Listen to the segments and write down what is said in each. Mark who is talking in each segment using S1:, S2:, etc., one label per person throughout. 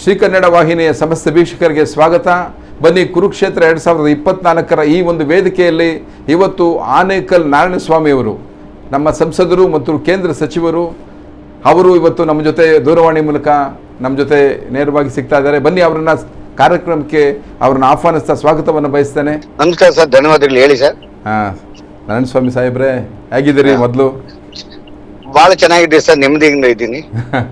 S1: ಶ್ರೀ ಕನ್ನಡ ವಾಹಿನಿಯ ಸಮಸ್ತ ವೀಕ್ಷಕರಿಗೆ ಸ್ವಾಗತ. ಬನ್ನಿ ಕುರುಕ್ಷೇತ್ರ ಎರಡು ಸಾವಿರದ ಇಪ್ಪತ್ನಾಲ್ಕರ ಈ ಒಂದು ವೇದಿಕೆಯಲ್ಲಿ ಇವತ್ತು ಆನೇಕಲ್ ನಾರಾಯಣಸ್ವಾಮಿಯವರು ನಮ್ಮ ಸಂಸದರು ಮತ್ತು ಕೇಂದ್ರ ಸಚಿವರು ಅವರು ಇವತ್ತು ನಮ್ಮ ಜೊತೆ ದೂರವಾಣಿ ಮೂಲಕ ನಮ್ಮ ಜೊತೆ ನೇರವಾಗಿ ಸಿಗ್ತಾ ಇದ್ದಾರೆ. ಬನ್ನಿ ಅವರನ್ನ ಕಾರ್ಯಕ್ರಮಕ್ಕೆ ಅವ್ರನ್ನ ಆಹ್ವಾನಿಸ್ತಾ ಸ್ವಾಗತವನ್ನು ಬಯಸ್ತೇನೆ.
S2: ನಮಸ್ಕಾರ ಸರ್ ಧನ್ಯವಾದಗಳು ಹೇಳಿ ಸರ್.
S1: ಹಾಂ ನಾರಾಯಣಸ್ವಾಮಿ ಸಾಹೇಬ್ರೆ ಹೇಗಿದ್ದೀರಿ ಮೊದಲು?
S2: ಬಹಳ ಚೆನ್ನಾಗಿದೆ ಸರ್ ನೆಮ್ಮದಿಯಿಂದ ಇದ್ದೀನಿ.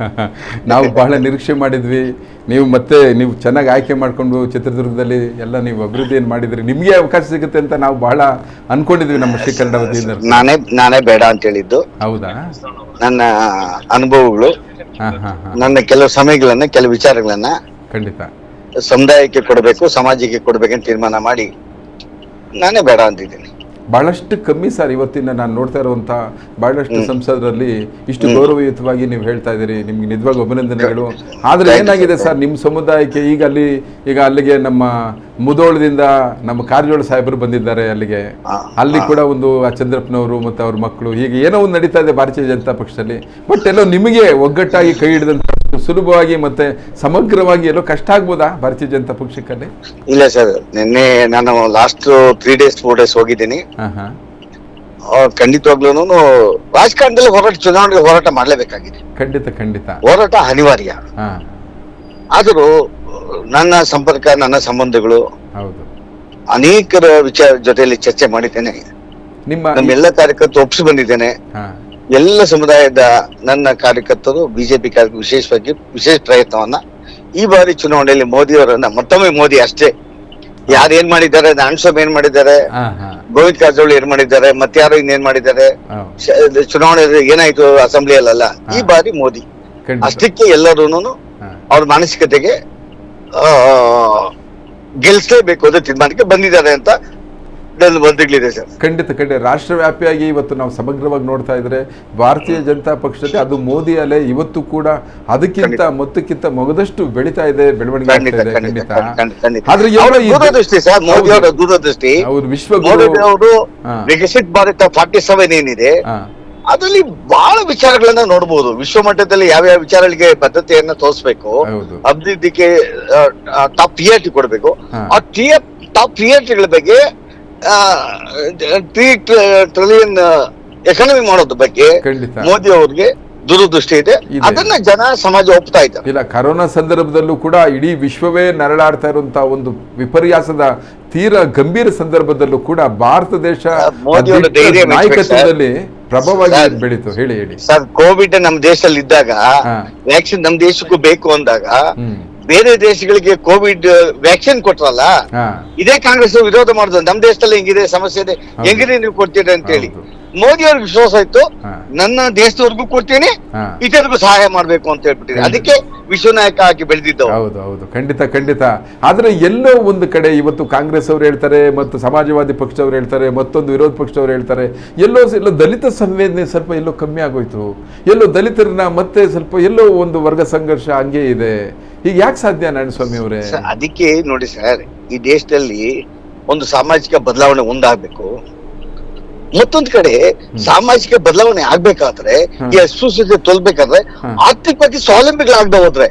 S1: ನಾವು ಬಹಳ ನಿರೀಕ್ಷೆ ಮಾಡಿದ್ವಿ. ನೀವು ಮತ್ತೆ ನೀವು ಚೆನ್ನಾಗಿ ಆಯ್ಕೆ ಮಾಡಿಕೊಂಡು ಚಿತ್ರದುರ್ಗದಲ್ಲಿ ಎಲ್ಲ ನೀವು ಅಭಿವೃದ್ಧಿಯನ್ನು ಮಾಡಿದ್ರಿ? ನಿಮಗೆ ಅವಕಾಶ ಸಿಗುತ್ತೆ ಅಂತ ನಾವು ಬಹಳ ಅನ್ಕೊಂಡಿದ್ವಿ ನಮ್ಮ ಶ್ರೀ ಕನ್ನಡ ವತಿಯಿಂದ.
S2: ನಾನೇ ನಾನೇ ಬೇಡ ಅಂತ ಹೇಳಿದ್ದು.
S1: ಹೌದಾ?
S2: ನನ್ನ ಅನುಭವಗಳು ನನ್ನ ಕೆಲವು ಸಮಯಗಳನ್ನ ಕೆಲವು ವಿಚಾರಗಳನ್ನ
S1: ಖಂಡಿತ.
S2: ಸಮುದಾಯಕ್ಕೆ ಕೊಡಬೇಕು ಸಮಾಜಕ್ಕೆ ಕೊಡ್ಬೇಕಂತ ತೀರ್ಮಾನ ಮಾಡಿ ನಾನೇ ಬೇಡ ಅಂತಿದ್ದೀನಿ
S1: ಬಹಳಷ್ಟು ಕಮ್ಮಿ ಸರ್ ಇವತ್ತಿನ ನಾನು ನೋಡ್ತಾ ಇರುವಂಥ ಬಹಳಷ್ಟು ಸಂಸದರಲ್ಲಿ ಇಷ್ಟು ಗೌರವಯುತವಾಗಿ ನೀವು ಹೇಳ್ತಾ ಇದ್ದೀರಿ ನಿಮ್ಗೆ ನಿಜವಾಗಿ ಅಭಿನಂದನೆಗಳು. ಆದರೆ ಏನಾಗಿದೆ ಸರ್ ನಿಮ್ಮ ಸಮುದಾಯಕ್ಕೆ ಈಗ ಅಲ್ಲಿ ಈಗ ಅಲ್ಲಿಗೆ ನಮ್ಮ ಮುದೋಳದಿಂದ ನಮ್ಮ ಕಾರಜೋಳ ಸಾಹೇಬರು ಬಂದಿದ್ದಾರೆ ಅಲ್ಲಿಗೆ. ಅಲ್ಲಿ ಕೂಡ ಒಂದು ಆ ಚಂದ್ರಪ್ಪನವರು ಮತ್ತು ಅವ್ರ ಮಕ್ಕಳು ಹೀಗೆ ಏನೋ ಒಂದು ನಡೀತಾ ಇದೆ ಭಾರತೀಯ ಜನತಾ ಪಕ್ಷದಲ್ಲಿ. ಬಟ್ ಎಲ್ಲೋ ನಿಮಗೆ ಒಗ್ಗಟ್ಟಾಗಿ ಕೈ ಹಿಡಿದಂತ ಸುಲಭವಾಗಿ ಮತ್ತೆ ಸಮಗ್ರವಾಗಿ ಎಲ್ಲೋ ಕಷ್ಟ ಆಗ್ಬೋದಾ ಭಾರತೀಯ ಜನತಾ ಪಕ್ಷಕ್ಕೆ
S2: ಇಲ್ಲ ಸರ್ ನಿನ್ನೆ ನಾನು last three days four days ಹೋಗಿದ್ದೀನಿ. ಖಂಡಿತವಾಗ್ಲೂ ರಾಜಕಾರಣದಲ್ಲಿ ಹೋರಾಟ ಚುನಾವಣೆಗೆ ಹೋರಾಟ ಮಾಡಲೇಬೇಕಾಗಿದೆ.
S1: ಖಂಡಿತ ಖಂಡಿತ.
S2: ಹೋರಾಟ ಅನಿವಾರ್ಯ. ಆದರೂ ನನ್ನ ಸಂಪರ್ಕ ನನ್ನ ಸಂಬಂಧಗಳು
S1: ಹೌದು.
S2: ಅನೇಕರ ವಿಚಾರ ಜೊತೆಯಲ್ಲಿ ಚರ್ಚೆ ಮಾಡಿದ್ದೇನೆ.
S1: ನಿಮ್ಮ
S2: ನಮ್ಮೆಲ್ಲ ಕಾರ್ಯಕರ್ತರು ಒಪ್ಸಿ ಬಂದಿದ್ದೇನೆ. ಎಲ್ಲ ಸಮುದಾಯದ ನನ್ನ ಕಾರ್ಯಕರ್ತರು ಬಿಜೆಪಿ ವಿಶೇಷವಾಗಿ ವಿಶೇಷ ಪ್ರಯತ್ನವನ್ನ ಈ ಬಾರಿ ಚುನಾವಣೆಯಲ್ಲಿ ಮೋದಿ ಅವರನ್ನ ಮತ್ತೊಮ್ಮೆ ಮೋದಿ ಅಷ್ಟೇ. ಯಾರು ಏನ್ ಮಾಡಿದ್ದಾರೆ ನಾರಾಯಣಸ್ವಾಮಿ ಏನ್ ಮಾಡಿದ್ದಾರೆ ಗೋವಿಂದ ಕಾರಜೋಳ ಏನ್ ಮಾಡಿದ್ದಾರೆ ಮತ್ತಾರು ಇನ್ನೇನ್ ಮಾಡಿದ್ದಾರೆ ಚುನಾವಣೆ ಏನಾಯ್ತು ಅಸೆಂಬ್ಲಿಯಲ್ಲ ಈ ಬಾರಿ ಮೋದಿ. ಅಷ್ಟಕ್ಕೆ ಎಲ್ಲರೂ. ಅವ್ರ ಮಾನಸಿಕತೆಗೆ ಆ, ಗೆಲ್ಸ್ಲೇಬೇಕು ಅನ್ನೋ ತೀರ್ಮಾನಕ್ಕೆ ಬಂದಿದ್ದಾರೆ ಅಂತ ಬಂಧುಗಳಿದೆ ಸರ್.
S1: ಖಂಡಿತ ಖಂಡಿತ. ರಾಷ್ಟ್ರವ್ಯಾಪಿಯಾಗಿ ಇವತ್ತು ನಾವು ಸಮಗ್ರವಾಗಿ ನೋಡ್ತಾ ಇದ್ರೆ ಭಾರತೀಯ ಜನತಾ ಪಕ್ಷದಲ್ಲಿ ಅದು ಮೋದಿ ಅಲೆ ಇವತ್ತು ಕೂಡ ಅದಕ್ಕಿಂತ ಮೊತ್ತಕ್ಕಿಂತ ಮೊಗದಷ್ಟು ಬೆಳೀತಾ ಇದೆ ಬೆಳವಣಿಗೆ
S2: ಖಂಡಿತ ಖಂಡಿತ
S1: ಖಂಡಿತ.
S2: ಖಂಡಿತ, ಖಂಡಿತ. ದೂರದೃಷ್ಟಿ ಸರ್ ಮೋದಿ ಅವರ ದೂರದೃಷ್ಟಿ. ಅವರು
S1: ಹಾ.
S2: ಭಾರತ ಫಾರ್ಟಿ ಸೆವೆನ್ ಏನಿದೆ ಅದರಲ್ಲಿ ಬಹಳ ವಿಚಾರಗಳನ್ನ ನೋಡಬಹುದು ವಿಶ್ವ ಮಟ್ಟದಲ್ಲಿ ಯಾವ ಯಾವ ವಿಚಾರಗಳಿಗೆ ಬದ್ಧತೆಯನ್ನ ತೋರಿಸ್ಬೇಕು ಅಭಿವೃದ್ಧಿಗೆ ಟಾಪ್ ಪ್ರಿಯಾರಿಟಿ ಕೊಡಬೇಕು.
S1: ಆ
S2: ಆ ಟಾಪ್ ಪ್ರಿಯಾರಿಟಿಗಳ ಬಗ್ಗೆ ಟ್ರಿಲಿಯನ್ ಎಕಾನಮಿ ಮಾಡೋದ್ರ ಬಗ್ಗೆ ಮೋದಿ ಅವ್ರಿಗೆ ದುರದೃಷ್ಟಿ ಇದೆ. ಅದನ್ನ ಜನ ಸಮಾಜ ಒಪ್ತಾ ಇದ್ದಾರೆ.
S1: ಇಲ್ಲ ಕರೋನಾ ಸಂದರ್ಭದಲ್ಲೂ ಕೂಡ ಇಡೀ ವಿಶ್ವವೇ ನರಳಾಡ್ತಾ ಇರುವಂತಹ ಒಂದು ವಿಪರ್ಯಾಸದ ತೀರ ಗಂಭೀರ ಸಂದರ್ಭದಲ್ಲೂ ಕೂಡ ಭಾರತ ದೇಶ ನಾಯಕತ್ವದಲ್ಲಿ
S2: ಪ್ರಭಾವ.
S1: ಬೆಳೀತು. ಹೇಳಿ ಹೇಳಿ.
S2: ಸರ್ ಕೋವಿಡ್ ನಮ್ಮ ದೇಶದಲ್ಲಿ ಇದ್ದಾಗ ವ್ಯಾಕ್ಸಿನ್ ನಮ್ಮ ದೇಶಕ್ಕೂ ಬೇಕು ಅಂದಾಗ ಬೇರೆ ದೇಶಗಳಿಗೆ ಕೋವಿಡ್ ವ್ಯಾಕ್ಸಿನ್ ಕೊಟ್ರಲ್ಲ ಇದೇ ಕಾಂಗ್ರೆಸ್ ವಿರೋಧ ಮಾಡುದು. ನಮ್ಮ ದೇಶದಲ್ಲಿ ಹೆಂಗಿದೆ ಸಮಸ್ಯೆ ಇದೆ ಹೆಂಗಿದೆ ನೀವು ಕೊಡ್ತೀರಿ ಅಂತ ಹೇಳಿ ಮೋದಿ ಅವ್ರಿಗೆ ವಿಶ್ವಾಸ ಇತ್ತು. ನನ್ನ ದೇಶದವ್ರಿಗೂ ಕೊಡ್ತೀನಿ. ಇತರಿಗೂ ಸಹಾಯ ಮಾಡ್ಬೇಕು ಅಂತ ಹೇಳ್ಬಿಟ್ಟಿದೆ ಅದಕ್ಕೆ ವಿಶ್ವನಾಯಕ ಆಗಿ ಬೆಳೆದಿದ್ದವು
S1: ಹೌದು ಹೌದು. ಖಂಡಿತ ಖಂಡಿತ. ಆದ್ರೆ ಎಲ್ಲೋ ಒಂದು ಕಡೆ ಇವತ್ತು ಕಾಂಗ್ರೆಸ್ ಅವರು ಹೇಳ್ತಾರೆ ಮತ್ತು ಸಮಾಜವಾದಿ ಪಕ್ಷದವ್ರು ಹೇಳ್ತಾರೆ ಮತ್ತೊಂದು ವಿರೋಧ ಪಕ್ಷದವ್ರು ಹೇಳ್ತಾರೆ ಎಲ್ಲೋ ಇಲ್ಲ ಎಲ್ಲೋ ದಲಿತ ಸಂವೇದನೆ ಸ್ವಲ್ಪ ಎಲ್ಲೋ ಕಮ್ಮಿ ಆಗೋಯ್ತು. ಎಲ್ಲೋ ದಲಿತರನ್ನ ಮತ್ತೆ ಸ್ವಲ್ಪ ಎಲ್ಲೋ ಒಂದು ವರ್ಗ ಸಂಘರ್ಷ ಹಂಗೆ ಇದೆ. ಈಗ ಯಾಕೆ ಸಾಧ್ಯ ನಾರಾಯಣಸ್ವಾಮಿ ಅವರೇ?
S2: ಸರ್, ಅದಕ್ಕೆ ನೋಡಿ ಸರ್ ಈ ದೇಶದಲ್ಲಿ ಒಂದು ಸಾಮಾಜಿಕ ಬದಲಾವಣೆ ಒಂದಾಗಬೇಕು. ಮತ್ತೊಂದ್ ಕಡೆ ಸಾಮಾಜಿಕ ಬದಲಾವಣೆ ಆಗ್ಬೇಕಾದ್ರೆ ಈ ಅಸ್ಪೃಶ್ಯತೆ ತೊಲ್ಬೇಕಾದ್ರೆ. ಆರ್ಥಿಕವಾಗಿ ಸ್ವಾವಲಂಬಿಗಳಾಗ್ದ ಹೋದ್ರೆ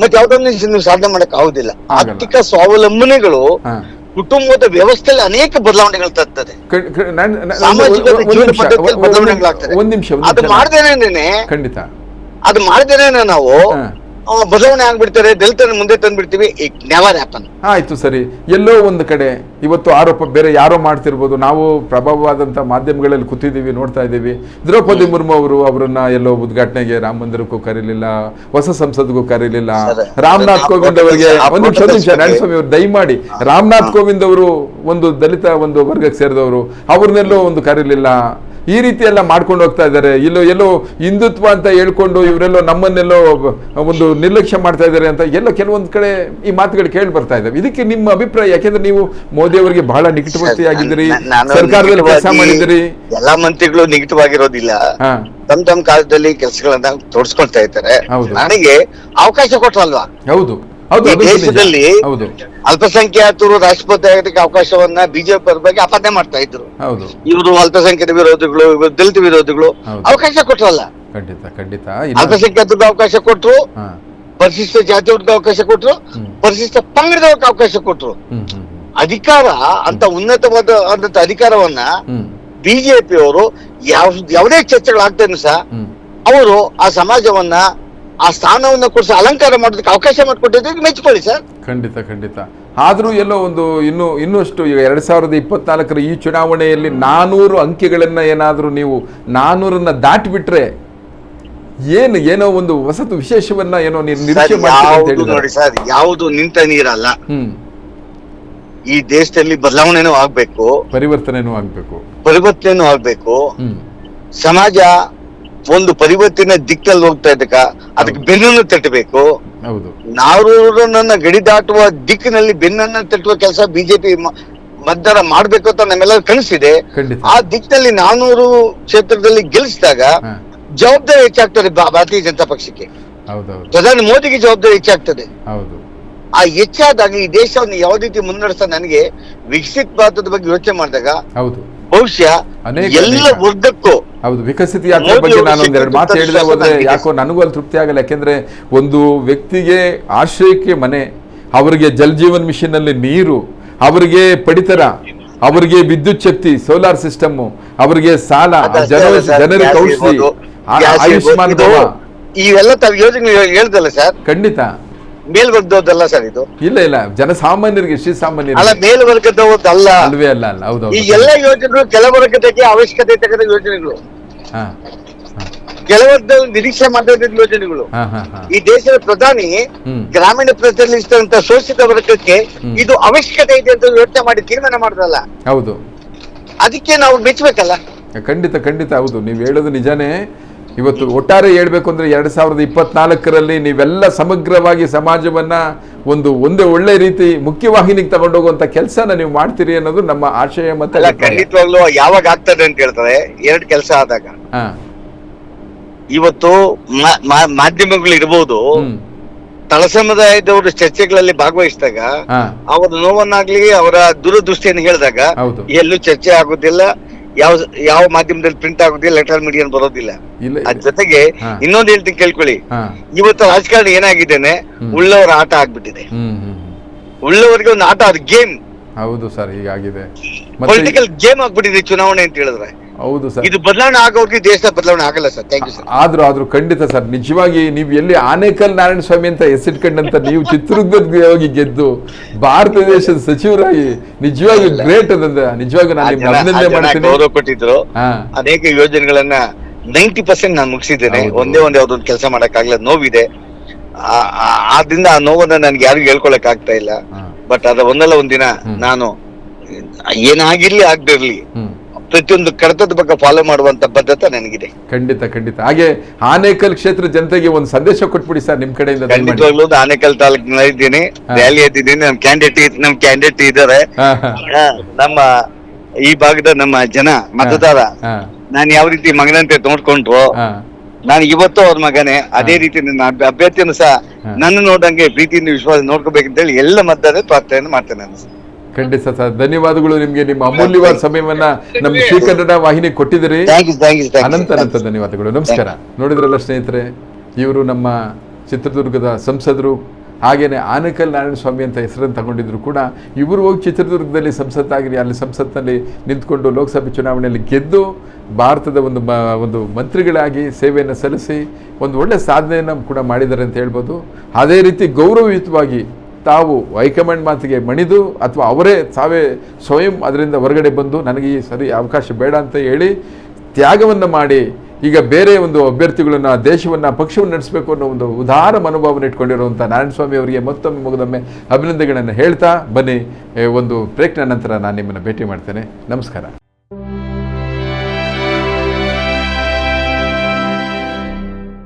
S2: ಮತ್ತೆ ಯಾವ್ದನ್ನ ನೀವು ಸಾಧನೆ ಮಾಡಕ್ ಆಗುದಿಲ್ಲ. ಆರ್ಥಿಕ ಸ್ವಾವಲಂಬನೆಗಳು ಕುಟುಂಬದ ವ್ಯವಸ್ಥೆಯಲ್ಲಿ ಅನೇಕ ಬದಲಾವಣೆಗಳು ತರ್ತದೆ. ಸಾಮಾಜಿಕ ಬದಲಾವಣೆಗಳಾಗ್ತದೆ. ಅದು. ಮಾಡ್ದೇನೆ
S1: ಖಂಡಿತ.
S2: ಅದು ಮಾಡ್ದೇನೆ ನಾವು. ಬದಲಾವಣೆ ಆಗ್ಬಿಡ್ತಾರೆ ದಲಿತನ ಮುಂದೆ ತಂದ್ಬಿಡ್ತೀವಿ. ಇಟ್ ನೆವರ್ ಹ್ಯಾಪನ್
S1: ಆಯ್ತು ಸರಿ. ಎಲ್ಲೋ ಒಂದು ಕಡೆ ಇವತ್ತು ಆರೋಪ ಬೇರೆ ಯಾರೋ ಮಾಡ್ತಿರ್ಬೋದು. ನಾವು ಪ್ರಭಾವವಾದಂಥ ಮಾಧ್ಯಮಗಳಲ್ಲಿ ಕೂತಿದ್ದೀವಿ ನೋಡ್ತಾ ಇದ್ದೀವಿ. ದ್ರೌಪದಿ ಮುರ್ಮು ಅವರು ಅವರನ್ನ ಎಲ್ಲೋ ಉದ್ಘಾಟನೆಗೆ ರಾಮ ಮಂದಿರಕ್ಕೂ ಕರೀಲಿಲ್ಲ ಹೊಸ ಸಂಸದ್ಗೂ ಕರೀಲಿಲ್ಲ. ರಾಮನಾಥ್ ಕೋವಿಂದ್ ಅವರಿಗೆ ಒಂದು ನಿಮಿಷ ನಿಮಿಷ ನಾರಾಯಣಸ್ವಾಮಿ ಅವರು ದಯಮಾಡಿ. ರಾಮನಾಥ್ ಕೋವಿಂದ್ ಅವರು ಒಂದು ದಲಿತ ಒಂದು ವರ್ಗಕ್ಕೆ ಸೇರಿದವರು ಅವ್ರನ್ನೆಲ್ಲೋ ಒಂದು ಕರೀಲಿಲ್ಲ. ಈ ರೀತಿ ಎಲ್ಲ ಮಾಡ್ಕೊಂಡು ಹೋಗ್ತಾ ಇದ್ದಾರೆ. ಇಲ್ಲೋ ಎಲ್ಲೋ ಹಿಂದುತ್ವ ಅಂತ ಹೇಳ್ಕೊಂಡು ಇವರೆಲ್ಲೋ ನಮ್ಮನ್ನೆಲ್ಲೋ ಒಂದು ನಿರ್ಲಕ್ಷ್ಯ ಮಾಡ್ತಾ ಇದ್ದಾರೆ ಅಂತ ಎಲ್ಲ ಕೆಲವೊಂದು ಕಡೆ ಈ ಮಾತುಗಳು ಕೇಳಿ ಬರ್ತಾ ಇದ್ದಾವೆ. ಇದಕ್ಕೆ ನಿಮ್ಮ ಅಭಿಪ್ರಾಯ ಯಾಕೆಂದ್ರೆ ನೀವು ಮೋದಿ ಅವರಿಗೆ ಬಹಳ ನಿಕಟವರ್ತಿ ಆಗಿದ್ದೀರಿ
S2: ನಾನು- ನಾನು
S1: ಸರ್ಕಾರದಲ್ಲಿ ಕೆಲಸ ಮಾಡಿದಿರಿ
S2: ಎಲ್ಲಾ ಮಂತ್ರಿಗಳು ನಿಕಟವಾಗಿರೋದಿಲ್ಲ.
S1: ತಮ್ಮ
S2: ತಮ್ ತಮ್ ಕಾಲದಲ್ಲಿ ಕೆಲಸಗಳನ್ನ ತೋರಿಸ್ಕೊಳ್ತಾ
S1: ಇದ್ದಾರೆ.
S2: ನನಗೆ ಅವಕಾಶ ಕೊಟ್ರಲ್ವಾ?
S1: ಹೌದು.
S2: ಈ ದೇಶದಲ್ಲಿ ಅಲ್ಪಸಂಖ್ಯಾತರು ರಾಷ್ಟ್ರಪತಿ ಆಗೋದಕ್ಕೆ ಅವಕಾಶವನ್ನ ಬಿಜೆಪಿ ಬಗ್ಗೆ ಅಪಾದನೆ ಮಾಡ್ತಾ ಇದ್ರು. ಇವರು ಅಲ್ಪಸಂಖ್ಯಾತ ವಿರೋಧಿಗಳು ದಲಿತ ವಿರೋಧಿಗಳು ಅವಕಾಶ ಕೊಟ್ರಲ್ಲ.
S1: ಖಂಡಿತ ಖಂಡಿತ.
S2: ಅಲ್ಪಸಂಖ್ಯಾತರಿಗೆ ಅವಕಾಶ ಕೊಟ್ರು ಪರಿಶಿಷ್ಟ ಜಾತಿಯವ್ರಿಗೆ ಅವಕಾಶ ಕೊಟ್ರು ಪರಿಶಿಷ್ಟ ಪಂಗಡದವ್ರಿಗೆ ಅವಕಾಶ ಕೊಟ್ರು. ಅಧಿಕಾರ ಅಂತ ಉನ್ನತವಾದ ಅಧಿಕಾರವನ್ನ ಬಿಜೆಪಿ ಅವರು ಯಾವ ಯಾವುದೇ ಚರ್ಚೆಗಳಾಗ್ತೇನೆ ಸಹ ಅವರು ಆ ಸಮಾಜವನ್ನ ಆ ಸ್ಥಾನವನ್ನು ಕೊಡಿಸಿ ಅಲಂಕಾರ ಮಾಡೋದಕ್ಕೆ ಅವಕಾಶ ಮಾಡಿಕೊಟ್ಟಿದ್ದಕ್ಕೆ ಮೆಚ್ಚಿಕೊಳ್ಳಿ ಸರ್.
S1: ಖಂಡಿತ ಖಂಡಿತ. ಆದರೂ ಎಲ್ಲೋ ಒಂದು ಇನ್ನು ಇನ್ನಷ್ಟು ಈಗ ಎರಡು ಸಾವಿರದ ಇಪ್ಪತ್ನಾಲ್ಕರ ಈ ಚುನಾವಣೆಯಲ್ಲಿ ನಾನೂರು ಅಂಕೆಗಳನ್ನು ಏನಾದರೂ ನೀವು ನಾನೂರನ್ನ ದಾಟಿಬಿಟ್ರೆ ಏನು ಏನೋ ಒಂದು ವಸತು ವಿಶೇಷವನ್ನ ಏನೋ
S2: ಯಾವುದು ನೋಡಿ ಸರ್ ಯಾವುದು ನಿಂತ ನೀರಲ್ಲ.
S1: ಹ್ಮ್.
S2: ಈ ದೇಶದಲ್ಲಿ ಬದಲಾವಣೆನೂ ಆಗ್ಬೇಕು.
S1: ಪರಿವರ್ತನೆನೂ ಆಗ್ಬೇಕು.
S2: ಪರಿವರ್ತನೆನೂ ಆಗ್ಬೇಕು.
S1: ಹ್ಮ್.
S2: ಸಮಾಜ ಒಂದು ಪರಿವರ್ತನೆ ದಿಕ್ಕಲ್ಲಿ ಹೋಗ್ತಾ ಇದ್ದಕ್ಕ ಅದಕ್ಕೆ ಬೆನ್ನನ್ನು ತಟ್ಟಬೇಕು. ನಾರೂರನ್ನ ಗಡಿ ದಾಟುವ ದಿಕ್ಕಿನಲ್ಲಿ ಬೆನ್ನನ್ನು ತಟ್ಟುವ ಕೆಲಸ ಬಿಜೆಪಿ ಮತದಾರ ಮಾಡ್ಬೇಕು ಅಂತ ನಮ್ಮೆಲ್ಲರ ಕನಸಿದೆ. ಆ ದಿಕ್ಕಿನಲ್ಲಿ ನಾನೂರು ಕ್ಷೇತ್ರದಲ್ಲಿ ಗೆಲ್ಲಿಸಿದಾಗ ಜವಾಬ್ದಾರಿ ಹೆಚ್ಚಾಗ್ತದೆ ಭಾರತೀಯ ಜನತಾ ಪಕ್ಷಕ್ಕೆ. ಪ್ರಧಾನಿ ಮೋದಿಗೆ ಜವಾಬ್ದಾರಿ ಹೆಚ್ಚಾಗ್ತದೆ. ಆ ಹೆಚ್ಚಾದಾಗ ಈ ದೇಶವನ್ನು ಯಾವ ರೀತಿ ಮುನ್ನಡೆಸ ನನಗೆ ವಿಕಸಿತ ಭಾರತದ ಬಗ್ಗೆ ಯೋಚನೆ ಮಾಡಿದಾಗ ಬಹುಶಃ ಎಲ್ಲ. ವರ್ಗಕ್ಕೂ
S1: ಹೌದು ವಿಕಸಿತ ಯಾತ್ರೆ ಬಗ್ಗೆ ನಾನು ಒಂದೆರಡು ಮಾತು ಹೇಳಿದೆ ಹೋದ್ರೆ ಯಾಕೋ ನನಗೂ ಅಲ್ಲಿ ತೃಪ್ತಿ ಆಗಲ್ಲ. ಯಾಕೆಂದ್ರೆ ಒಂದು ವ್ಯಕ್ತಿಗೆ ಆಶ್ರಯಕ್ಕೆ ಮನೆ ಅವರಿಗೆ ಜಲ್ ಜೀವನ್ ಮಿಷನ್ ಅಲ್ಲಿ ನೀರು ಅವರಿಗೆ ಪಡಿತರ ಅವರಿಗೆ ವಿದ್ಯುತ್ ಶಕ್ತಿ ಸೋಲಾರ್ ಸಿಸ್ಟಮ್ ಅವರಿಗೆ ಸಾಲ
S2: ಅಲ್ಲ
S1: ಜನರಿಗೆ ಔಷಧಿ ಆಯುಷ್ಮಾನ್
S2: ಇವೆಲ್ಲ ತಾವು ಯೋಜನೆ ಹೇಳ್ದಲ್ಲ ಸರ್?
S1: ಖಂಡಿತ.
S2: ಮೇಲ್ವರ್ಗದವ್ರದ್ದಲ್ಲ ಸರ್ ಇದು?
S1: ಇಲ್ಲ ಇಲ್ಲ ಜನಸಾಮಾನ್ಯರಿಗೆ
S2: ಅಲ್ಲ
S1: ಶ್ರೀಸಾಮಾನ್ಯರಿಗೆ
S2: ಮೇಲ್ವರ್ಗದವ್ರದ್ದಲ್ಲ
S1: ಅಲ್ವೇ ಅಲ್ಲ ಅಲ್ಲ ಹೌದು
S2: ಈ ಎಲ್ಲ ಯೋಜನೆಗಳು ಕೆಲವರ್ಗದಕ್ಕೆ ಅವಶ್ಯಕತೆ ತೆಗೆದ ಯೋಜನೆಗಳು.
S1: ಹಾ
S2: ನಿರೀಕ್ಷೆ ಮಾಡಿದ ಯೋಜನೆಗಳು. ಈ ದೇಶದ ಪ್ರಧಾನಿ ಗ್ರಾಮೀಣ ಪ್ರದೇಶದಲ್ಲಿರ್ತಕ್ಕಂಥ ಶೋಷಿತ ವರ್ಗಕ್ಕೆ ಇದು ಅವಶ್ಯಕತೆ ಇದೆ ಅಂತ ಯೋಚನೆ ಮಾಡಿ ತೀರ್ಮಾನ ಮಾಡಿದ್ರಲ್ಲ?
S1: ಹೌದು.
S2: ಅದಕ್ಕೆ ನಾವು ಮೆಚ್ಚಬೇಕಲ್ಲ?
S1: ಖಂಡಿತ ಖಂಡಿತ ಹೌದು. ನೀವು ಹೇಳೋದು ನಿಜಾನೇ. ಇವತ್ತು ಒಟ್ಟಾರೆ ಹೇಳಬೇಕು ಅಂದ್ರೆ ಎರಡು ಸಾವಿರದ ಇಪ್ಪತ್ನಾಲ್ಕರಲ್ಲಿ ನೀವೆಲ್ಲ ಸಮಗ್ರವಾಗಿ ಸಮಾಜವನ್ನ ಒಂದು ಒಂದೇ ಒಳ್ಳೆ ರೀತಿ ಮುಖ್ಯವಾಹಿನಿಗೆ ತಗೊಂಡೋಗುವಂತ ಕೆಲಸನ ನೀವು ಮಾಡ್ತೀರಿ ಅನ್ನೋದು ನಮ್ಮ ಆಶಯ ಮತ್ತೆ
S2: ಖಂಡಿತವಾಗ್ಲೂ ಯಾವಾಗ ಆಗ್ತದೆ ಅಂತ ಹೇಳ್ತಾರೆ. ಎರಡು ಕೆಲಸ ಆದಾಗ. ಇವತ್ತು ಮಾಧ್ಯಮಗಳು
S1: ಇರಬಹುದು
S2: ತಳ ಸಮುದಾಯದವರು ಚರ್ಚೆಗಳಲ್ಲಿ ಭಾಗವಹಿಸಿದಾಗ ಅವರ ನೋವನ್ನಾಗ್ಲಿ ಅವರ ದೂರದೃಷ್ಟಿಯನ್ನು ಹೇಳಿದಾಗ ಎಲ್ಲೂ ಚರ್ಚೆ ಆಗುದಿಲ್ಲ. ಯಾವ ಯಾವ ಮಾಧ್ಯಮದಲ್ಲಿ ಪ್ರಿಂಟ್ ಆಗುದಿಲ್ಲ ಲೆಟರ್ ಮೀಡಿಯಾ ಬರೋದಿಲ್ಲ.
S1: ಇಲ್ಲ
S2: ಅದ್ ಜೊತೆಗೆ. ಇನ್ನೊಂದು ಹೇಳ್ತೀನಿ ಕೇಳ್ಕೊಳ್ಳಿ. ಇವತ್ತು ರಾಜಕಾರಣ ಏನಾಗಿದ್ದೇನೆ. ಉಳ್ಳವರ ಆಟ ಆಗ್ಬಿಟ್ಟಿದೆ. ಉಳ್ಳವರಿಗೆ ಒಂದು ಆಟ ಅದು ಗೇಮ್
S1: ಹೌದು ಸರ್ ಹೀಗಾಗಿದೆ.
S2: ಪೊಲಿಟಿಕಲ್ ಗೇಮ್ ಆಗ್ಬಿಟ್ಟಿದೆ ಚುನಾವಣೆ ಅಂತ ಹೇಳಿದ್ರೆ.
S1: ಹೌದು ಸರ್.
S2: ಇದು ಬದಲಾವಣೆ ಆಗೋರ್ಗೆ ದೇಶ ಬದಲಾವಣೆ ಆಗಲ್ಲ ಸರ್. ಥ್ಯಾಂಕ್ ಯು ಸರ್
S1: ಆದ್ರೂ ಆದ್ರೂ ಖಂಡಿತ ಸರ್ ನಿಜವಾಗಿ ನೀವು ಎಲ್ಲಿ ಆನೇಕಲ್ ನಾರಾಯಣ ಸ್ವಾಮಿ ಅಂತ ಹೆಸರಿಟ್ಕೊಂಡಂತ ನೀವು ಚಿತ್ರದುರ್ಗ ಹೋಗಿ ಗೆದ್ದು ಭಾರತ ದೇಶದ ಸಚಿವರಾಗಿ ನಿಜವಾಗಿ ಗ್ರೇಟ್ ಅದಂದ್ರೆ ನಿಜವಾಗಿ ನಾನು ಅಭಿನಂದನೆ ಮಾಡ್ತೀನಿ.
S2: ಗೌರವ ಕೊಟ್ಟಿದ್ರು ಅನೇಕ ಯೋಜನೆಗಳನ್ನ ನೈಂಟಿ ಪರ್ಸೆಂಟ್ ನಾನು ಮುಗಿಸಿದ್ದೇನೆ. ಒಂದೇ ಒಂದೇ ಯಾವ್ದೊಂದು ಕೆಲಸ ಮಾಡಕ್ ಆಗ್ಲ ನೋವಿದೆ ಆದ್ರಿಂದ ಆ ನೋವನ್ನ ನನ್ಗೆ ಯಾರಿಗೂ ಹೇಳ್ಕೊಳಕ್ ಆಗ್ತಾ ಇಲ್ಲ ಬಟ್ ಅದ ಒಂದಲ್ಲ ಒಂದಿನ. ನಾನು ಏನಾಗಿರ್ಲಿ ಆಗ್ದಿರ್ಲಿ ಪ್ರತಿಯೊಂದು ಕಡತದ ಬಗ್ಗೆ ಫಾಲೋ ಮಾಡುವಂತ ಬದ್ಧತೆ ನನಗಿದೆ.
S1: ಖಂಡಿತ ಖಂಡಿತ. ಹಾಗೆ ಆನೇಕಲ್ ಕ್ಷೇತ್ರ ಜನತೆಗೆ ಒಂದು ಸಂದೇಶ ಕೊಟ್ಬಿಡಿ ಸರ್ ನಿಮ್ ಕಡೆಯಿಂದ.
S2: ಖಂಡಿತವಾಗ್ಲೂ ಆನೇಕಲ್ ತಾಲೂಕಿನ ಇದ್ದೀನಿ. ರ್ಯಾಲಿ ಎದ್ದಿದ್ದೀನಿ ನಮ್ ಕ್ಯಾಂಡಿಡೇಟ್ ನಮ್ ಕ್ಯಾಂಡಿಡೇಟ್ ಇದ್ದಾರೆ. ನಮ್ಮ ಈ ಭಾಗದ ನಮ್ಮ ಜನ ಮತದಾರ. ನಾನು ಯಾವ ರೀತಿ ಮಗನಂತೆ ನೋಡ್ಕೊಂಡ್ರು. ನಾನು ಇವತ್ತು ಅವ್ರ ಮಗನೇ ಅದೇ ರೀತಿ ನನ್ನ ಅಭ್ಯ- ಅಭ್ಯರ್ಥಿಯನ್ನು ಸಹ ನನ್ನ ನೋಡಂಗೆ ಪ್ರೀತಿಯಿಂದ ವಿಶ್ವಾಸ ನೋಡ್ಕೋಬೇಕಂತೇಳಿ ಎಲ್ಲ ಮತದಾರ ಪ್ರಾರ್ಥನೆ ಮಾಡ್ತೇನೆ ನಾನು
S1: ಖಂಡಿತ ಸರ್. ಧನ್ಯವಾದಗಳು ನಿಮಗೆ. ನಿಮ್ಮ ಅಮೂಲ್ಯವಾದ ಸಮಯವನ್ನ ನಮ್ಮ ಶ್ರೀ ಕನ್ನಡ ವಾಹಿನಿ ಕೊಟ್ಟಿದ್ದೀರಿ.
S2: ಯು
S1: ಅನಂತ ಅನಂತ ಧನ್ಯವಾದಗಳು. ನಮಸ್ಕಾರ. ನೋಡಿದ್ರಲ್ಲ ಸ್ನೇಹಿತರೆ ಇವರು ನಮ್ಮ ಚಿತ್ರದುರ್ಗದ ಸಂಸದರು ಹಾಗೇನೆ ಆನಕಲ್ ನಾರಾಯಣ ಸ್ವಾಮಿ ಅಂತ ಹೆಸರನ್ನು ತಗೊಂಡಿದ್ರು ಕೂಡ ಇವರು ಹೋಗಿ ಚಿತ್ರದುರ್ಗದಲ್ಲಿ ಸಂಸತ್ತಾಗಿ ಅಲ್ಲಿ ಸಂಸತ್ನಲ್ಲಿ ನಿಂತ್ಕೊಂಡು ಲೋಕಸಭೆ ಚುನಾವಣೆಯಲ್ಲಿ ಗೆದ್ದು ಭಾರತದ ಒಂದು ಮ ಒಂದು ಮಂತ್ರಿಗಳಾಗಿ ಸೇವೆಯನ್ನು ಸಲ್ಲಿಸಿ ಒಂದು ಒಳ್ಳೆಯ ಸಾಧನೆಯನ್ನು ಕೂಡ ಮಾಡಿದ್ದಾರೆ ಅಂತ ಹೇಳ್ಬೋದು. ಅದೇ ರೀತಿ ಗೌರವಯುತವಾಗಿ ತಾವು ಹೈಕಮಾಂಡ್ ಮಾತಿಗೆ ಮಣಿದು ಅಥವಾ ಅವರೇ ತಾವೇ ಸ್ವಯಂ ಅದರಿಂದ ಹೊರಗಡೆ ಬಂದು ನನಗೆ ಈ ಸರಿ ಅವಕಾಶ ಬೇಡ ಅಂತ ಹೇಳಿ ತ್ಯಾಗವನ್ನು ಮಾಡಿ ಈಗ ಬೇರೆ ಒಂದು ಅಭ್ಯರ್ಥಿಗಳನ್ನು, ದೇಶವನ್ನು, ಪಕ್ಷವನ್ನು ನಡೆಸಬೇಕು ಅನ್ನೋ ಒಂದು ಉದಾರ ಮನೋಭಾವನೆ ಇಟ್ಕೊಂಡಿರುವಂಥ ನಾರಾಯಣಸ್ವಾಮಿ ಅವರಿಗೆ ಮತ್ತೊಮ್ಮೆ ಮುಗಿದೊಮ್ಮೆ ಅಭಿನಂದನೆಗಳನ್ನು ಹೇಳ್ತಾ ಬನ್ನಿ. ಒಂದು ಬ್ರೇಕ್ನ ನಂತರ ನಾನು ನಿಮ್ಮನ್ನು ಭೇಟಿ ಮಾಡ್ತೇನೆ. ನಮಸ್ಕಾರ.